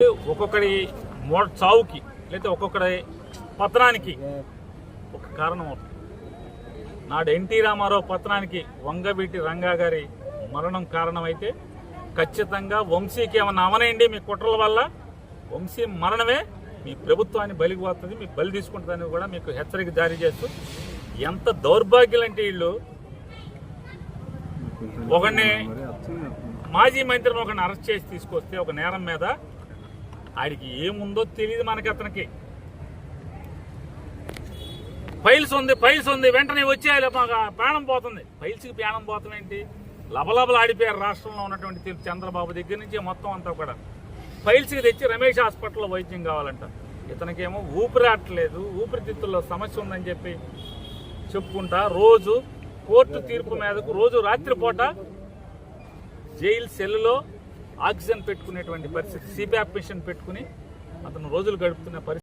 ఒక్కొక్కడి మో చావుకి లేకపోతే ఒక్కొక్కడి పతనానికి ఒక కారణం అవుతుంది నాడు ఎన్టీ రామారావు పతనానికి వంగవీటి రంగా గారి మరణం కారణమైతే ఖచ్చితంగా వంశీకి ఏమన్నా అవనేయండి మీ కుట్రల వల్ల? వంశీ మరణమే మీ ప్రభుత్వాన్ని బలికి పోతుంది మీకు బలి తీసుకుంటుందని కూడా మీకు హెచ్చరిక జారీ చేస్తూ ఎంత దౌర్భాగ్యులంటే వీళ్ళు. ఒకడిని మాజీ మంత్రిని ఒకరిని అరెస్ట్ చేసి తీసుకొస్తే ఒక నేరం మీద ఆడికి ఏముందో తెలియదు మనకి అతనికి. ఫైల్స్ ఉంది ఫైల్స్ ఉంది వెంటనే వచ్చేయాలి మాకు ప్రాణం పోతుంది. ఫైల్స్కి ప్రాణం పోతాం ఏంటి? లబలబలు ఆడిపోయారు రాష్ట్రంలో ఉన్నటువంటి చంద్రబాబు దగ్గర నుంచి మొత్తం అంతా కూడా. ఫైల్స్కి తెచ్చి రమేష్ హాస్పిటల్లో వైద్యం కావాలంట. ఇతనికేమో ఊపిరాట్లేదు ఊపిరితిత్తుల్లో సమస్య ఉందని చెప్పి చెప్పుకుంటా రోజు కోర్టు తీర్పు మీదకు రోజు రాత్రిపూట జైలు సెల్లులో ఆక్సిజన్ పెట్టుకునేటువంటి పరిస్థితి సిపిఆప్ మిషన్ పెట్టుకుని అతను రోజులు గడుపుతున్న పరిస్థితి.